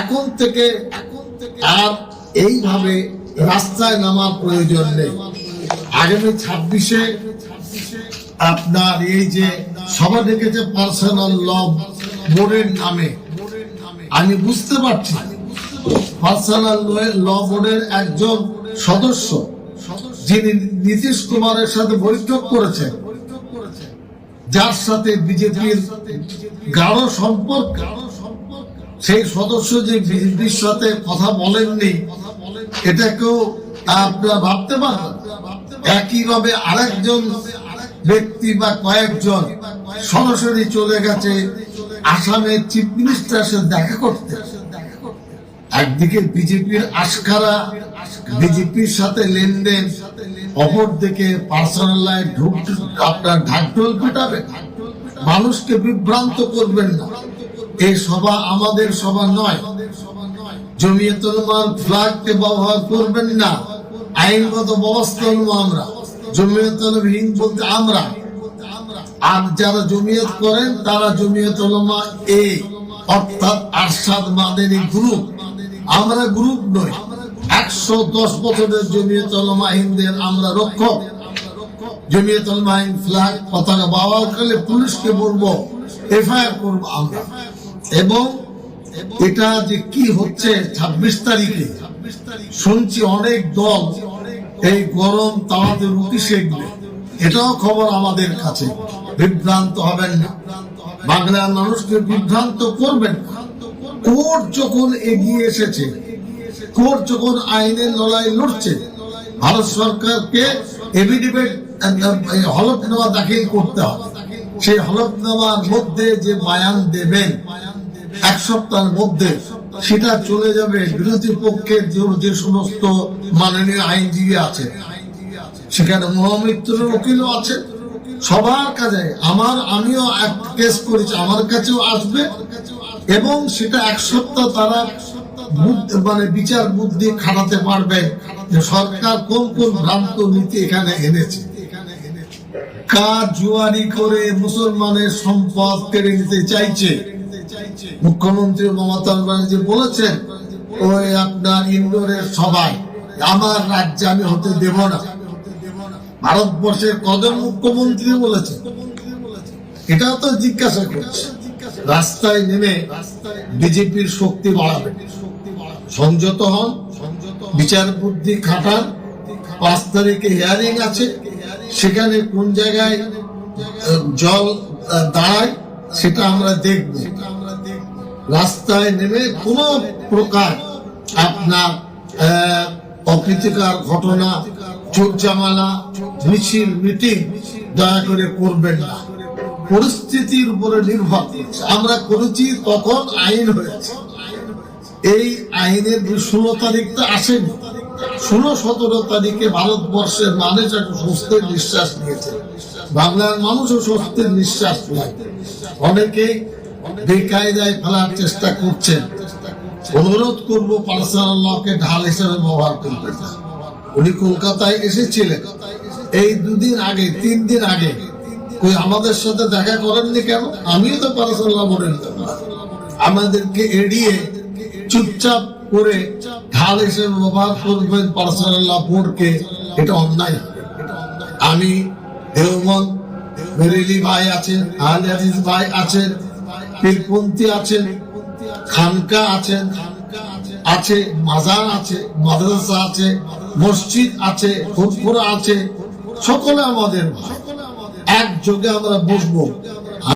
এখন থেকে আর এইভাবে রাস্তায় নামার প্রয়োজন নেই। আগামী ছাব্বিশে আপনার এই যে সভা ডেকেছে পার্সোনাল ল বোর্ডের নামে, আমি বুঝতে পারছি পার্সোনাল ল বোর্ডের একজন সদস্য, যিনি নীতিশ কুমারের সাথে বৈঠক করেছেন, যার সাথে বিজেপির গাঢ় সম্পর্ক। সেই সদস্য যে বিজেপির সাথে কথা বলেননি এটাকেও আপনারা ভাবতে পারেন একইভাবে আরেকজন ব্যক্তি বা কয়েকজন সরাসরি চলে গেছে আসামের চিফ মিনিস্টার সাথে দেখা করতে। একদিকে বিজেপির আশকারা, বিজেপির সাথে লেনদেন, অপরদিকে পার্সোনাল লাইফ ঢুক আপনার ঢাকঢোল পেটাবে মানুষকে বিভ্রান্ত করবেন না। এই সভা আমাদের সভা নয়। ফ্ল্যাগকে ব্যবহার করবেন না। আইনগত ব্যবস্থা আমরা। বলতে আমরা। আর যারা জমিয়ত করেন, তারা এ, অর্থাৎ আরশাদ গ্রুপ। আমরা গ্রুপ নই। একশো দশ বছরের জমিয়তুলমা হিন্দের আমরা রক্ষক। হিন্দ ফ্ল্যাগ পতাকা ব্যবহার করলে পুলিশকে বলব, এফআইআর করব আমরা। এবং এটা যে কি হচ্ছে ছাব্বিশ তারিখে, শুনছি অনেক দল এই গরম তাওয়াতে রুটি সেকবে এটাও খবর আমাদের কাছে। বিভ্রান্ত হবেন না। বাংলার মানুষকে বিভ্রান্ত করবেন কোর্ট যখন এগিয়ে এসেছে, কোর্ট যখন আইনের লড়াই লড়ছে, ভারত সরকারকে এভিডেভিট হলফনামা দাখিল করতে হবে। সেই হলফনামার মধ্যে যে বায়ান দেবেন এক সপ্তাহের মধ্যে সেটা চলে যাবে বিরোধী পক্ষের যে- সমস্ত মাননীয় আইনজীবী আছে। সেখানে মহামিত্রের উকিলও আছে। সবার কাছে আমার, আমিও এক কেস করেছি, আমার কাছেও আসবে। এবং সেটা এক সপ্তাহ তারা মানে বিচার বুদ্ধি খাটাতে পারবে যে সরকার কোন কোন ভ্রান্ত নীতি এখানে এনেছে। কাজ জুয়ারি করে মুসলমানের সম্পদ কেড়ে নিতে চাইছে? মুখ্যমন্ত্রী মমতা ব্যানার্জি বলেছেন, ওই আপনার ইন্দোরের সবাই, আমার রাজ্যে আমি হতে দেব না। ভারতবর্ষের কজন মুখ্যমন্ত্রী বলেছে এটাও তো জিজ্ঞাসা করছে। রাস্তায় নেমে বিজেপির শক্তি বাড়াবে। সংযত হন, বিচার বুদ্ধি খাটান, পাঁচ তারিখে হিয়ারিং আছে। সেখানে কোন জায়গায় জল দাঁড়ায়, সেটা আমরা দেখব। রাস্তায় নেমে কোন প্রকার আপনার আহ, অপ্রীতিকর ঘটনা চোর জামালা মিছিল মিটিং দয়া করে করবেন না। পরিস্থিতির উপরে নির্ভর। আমরা করেছি তখন আইন হয়েছে। এই আইনের ষোলো তারিখ তো আসেনি। ষোলো সতেরো তারিখে ভারতবর্ষের মানুষ একটা স্বস্তির নিঃশ্বাস নিয়েছে। বাংলার মানুষও স্বস্তির নিঃশ্বাস নেয়। অনেকে বেকায়দায় ফেলার চেষ্টা করছেন। অনুরোধ করব ঢাল হিসেবে ব্যবহার উনি কলকাতায় এসেছিলেন। এই দুদিন আগে, তিন দিন আগে। ওই আমাদের সাথে দেখা করেননি কেন? আমিও তো পার্সোনাল বলে নিতাম না আমাদেরকে এড়িয়ে চুপচাপ করে ঢাল হিসেবে ব্যবহার করবেন পার্সোনাল বোর্ডকে। এটা অন্যায়। আমি দেওবন মেরেলি ভাই আছেন হাদিস ভাই আছেন পীরপন্থী আছেন খানকা আছেন আছে, মাজার আছে, মাদ্রাসা আছে, মসজিদ আছে ফুটফুরা আছে, সকলে আমাদের এক যোগে আমরা বসবো।